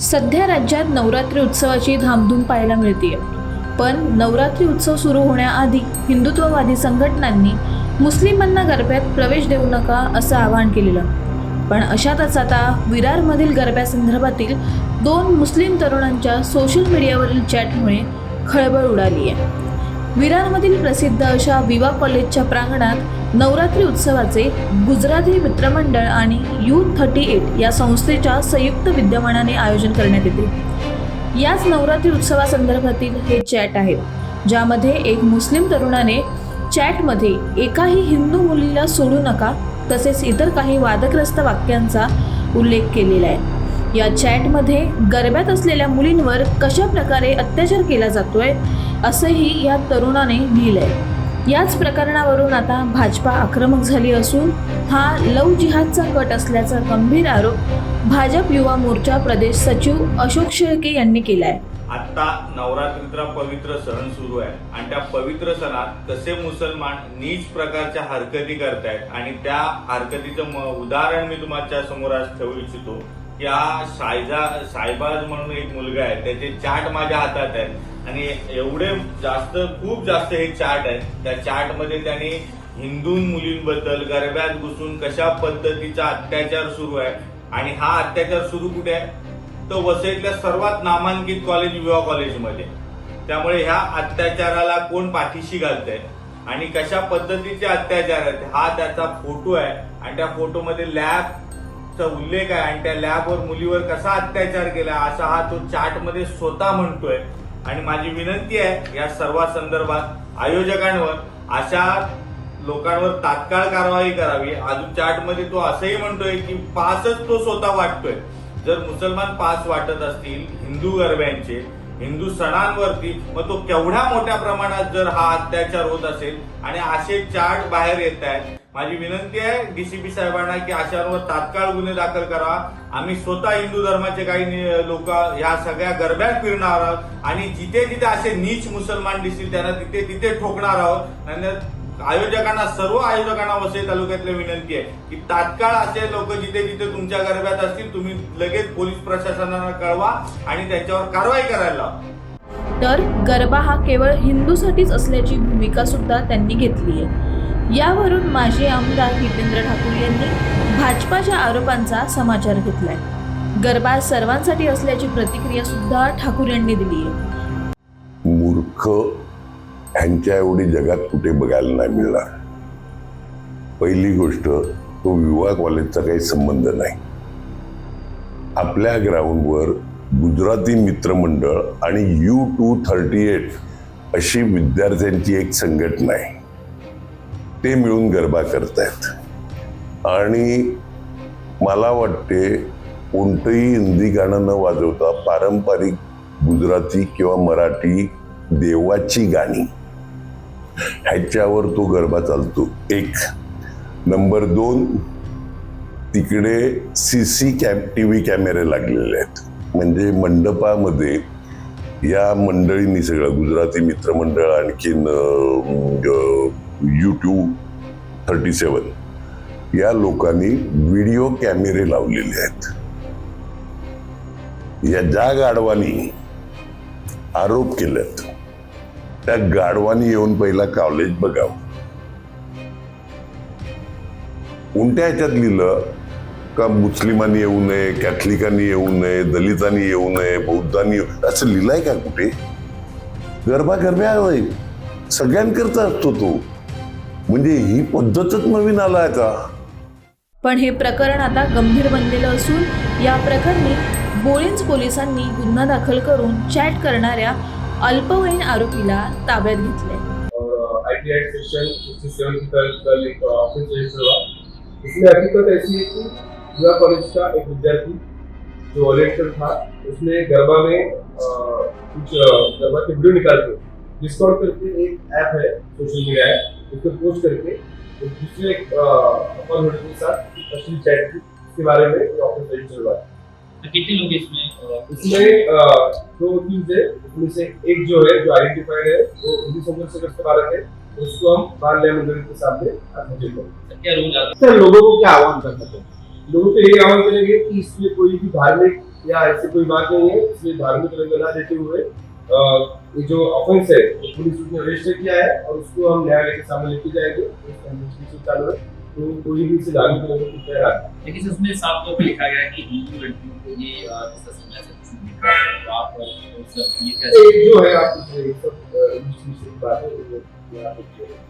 सध्या राज्यात नवरात्री उत्सवाची धामधूम पाहायला मिळते पण नवरात्री उत्सव सुरू होण्याआधी हिंदुत्ववादी संघटनांनी मुस्लिमांना गरब्यात प्रवेश देऊ नका असं आवाहन केलेलं. पण अशातच आता विरारमधील गरब्यासंदर्भातील दोन मुस्लिम तरुणांच्या सोशल मीडियावरील चॅटमुळे खळबळ उडाली आहे विरारमधील प्रसिद्ध अशा विवा कॉलेजच्या प्रांगणात नवरात्री उत्सवाचे गुजराती मित्रमंडळ आणि यू थर्टी एट या संस्थेच्या संयुक्त विद्यमानाने आयोजन करण्यात येते. याच नवरात्री उत्सवासंदर्भातील हे चॅट आहेत ज्यामध्ये एक मुस्लिम तरुणाने चॅटमध्ये एकाही हिंदू मुलीला सोडू नका तसेच इतर काही वादग्रस्त वाक्यांचा उल्लेख केलेला आहे. या चॅटमध्ये गरब्यात असलेल्या मुलींवर कशा प्रकारे अत्याचार केला जातोय असंही या तरुणाने लिहिलंय. याच प्रकरणावरून आता भाजपा आक्रमक झाली असून हा लव जिहादचा कट असल्याचा गंभीर आरोप भाजप युवा मोर्चा प्रदेश सचिव अशोक शेळके यांनी केला आहे आता नवरात्रीचा पवित्र सण सुरू आहे. आणि त्या पवित्र सणात कसे मुसलमान नीच प्रकारच्या हरकती करतायत आणि त्या हरकतीचं उदाहरण मी तुमच्यासमोर आज ठेवू इच्छितो. या सायजा सायबाज म्हणून एक मुलगा आहे. त्याचे चार्ट माझ्या हातात आहे आणि एवढे जास्त खूप जास्त हे चार्ट आहेत. त्या चार्टमध्ये त्यांनी हिंदू मुलींबद्दल गरब्यात घुसून कशा पद्धतीचा अत्याचार सुरू आहे आणि हा अत्याचार सुरू कुठे आहे? तर वसईतल्या सर्वात नामांकित कॉलेज विवा कॉलेजमध्ये त्यामुळे ह्या अत्याचाराला कोण पाठीशी घालतंय? आणि कशा पद्धतीचे अत्याचार आहेत? हा त्याचा फोटो आहे. आणि त्या फोटोमध्ये लॅब चा उल्लेख आहे आणि त्या लॅबवर मुलीवर कसा अत्याचार केला असा हा तो चार्टमध्ये स्वतः म्हणतोय. आणि माझी विनंती आहे या सर्व संदर्भात आयोजकांवर अशा लोकांवर तात्काळ कारवाई करावी. अजून चार्टमध्ये तो असंही म्हणतोय की पासच तो स्वतः वाटतोय. जर मुसलमान पास वाटत असतील हिंदू गरब्यांचे हिंदू सणांवरती मग तो केवढ्या मोठ्या प्रमाणात जर हा अत्याचार होत असेल आणि असे चार्ट बाहेर येत आहेत माझी विनंती आहे डीसीपी साहेबांना की अशावर तात्काळ गुन्हे दाखल करा. आम्ही स्वतः हिंदू धर्माचे काही लोक या सगळ्या गरब्यात फिरणार आहोत आणि जिथे जिथे असे नीच मुसलमान दिसतील त्यांना तिथे तिथे ठोकणार आहोत. आणि आयोजकांना सर्व आयोजकांना वसई तालुक्यातली विनंती आहे की तात्काळ असे लोक जिथे जिथे तुमच्या गरब्यात असतील तुम्ही लगेच पोलीस प्रशासनाला कळवा आणि त्यांच्यावर कारवाई करायला लावा. तर गरबा हा केवळ हिंदूसाठीच असल्याची भूमिका सुद्धा त्यांनी घेतली आहे. यावरून माजी आमदार हितेंद्र ठाकूर यांनी भाजपाच्या आरोपांचा समाचार घेतलाय. गरबा सर्वांसाठी असल्याची प्रतिक्रिया सुद्धा ठाकूर यांनी दिली आहे. मूर्ख ह्यांच्या एवढी जगात कुठे बघायला नाही मिळणार. पहिली गोष्ट तो विवाह कॉलेजचा काही संबंध नाही. आपल्या ग्राउंडवर गुजराती मित्रमंडळ आणि यू टू थर्टी एट अशी विद्यार्थ्यांची एक संघटना आहे. ते मिळून गरबा करतायत. आणि मला वाटते कोणतंही हिंदी गाणं न वाजवता पारंपरिक गुजराती किंवा मराठी देवाची गाणी ह्याच्यावर तो गरबा चालतो. एक. नंबर दोन तिकडे C C cam T V कॅमेरे लागलेले आहेत. म्हणजे मंडपामध्ये या मंडळींनी सगळं गुजराती मित्रमंडळ आणखीन यूट्यूब थर्टी सेवन या लोकांनी व्हिडिओ कॅमेरे लावलेले आहेत. या ज्या गाढवानी आरोप केलेत त्या गाढवानी येऊन पहिला कॉलेज बघावं. कोणत्या ह्याच्यात लिहिलं का मुस्लिमांनी येऊ नये कॅथलिकांनी येऊ नये दलितांनी येऊ नये बौद्धांनी असं लिहिलंय का कुठे? गरबा गरब्या सगळ्यांकरता असतो तो. म्हणजे ही पद्धतच नवीन आलाय का? पण हे प्रकरण आता गंभीर बनलेलं असून या प्रकरणी बोळिंज पोलिसांनी गुन्हा दाखल करून चॅट करणाऱ्या अल्पवयीन आरोपीला ताब्यात घेतले इसमें हकीकत ऐसी है कि युवा कॉलेज का एक विद्यार्थी जो वॉलेंटियर था उसने गरबा में कुछ गरबा के वीडियो निकाल के डिस्काउंट करके एक ऐप है सोशल मीडिया ऐप उस पर पोस्ट करके एक दूसरे अकाउंट होल्डर के साथ अश्लील चैट की इसके बारे में ये ऑफ़िस रजिस्टर हुआ। है तो कितने लोग इसमें? इसमें दो टीम्स है उसमें से एक जो है जो आइडेंटिफाइड है वो हिंदी संघर्ष से करते बालक है उसको हम बाल न्याय मंदिर के सामने हाजिर करेंगे। क्या रूल सर लोगों को क्या आह्वान करना चाहिए? लोगों को यही आह्वान करेंगे कि इसमें कोई भी धार्मिक या ऐसी कोई बात नहीं है इसलिए धार्मिक रंग न देते हुए ये जो ऑफेंस है वो पुलिस उसने रजिस्टर किया है और उसको हम न्यायालय के सामने लेके जाएंगे। उसका इन्वेस्टिगेशन चालू है। तो कोई भी इसे धार्मिक रंग की तरह लेकिन सर उसमें साफ तौर पे लिखा गया है कि हिंदू लड़कियों को ये अ, ऐसा समझा से कुछ नहीं दिख रहा है तो आप अ, सर ये कैसे ये जो है आप इसमें सब इन्वेस्टिगेशन की बात है वो यहाँ पे किया है।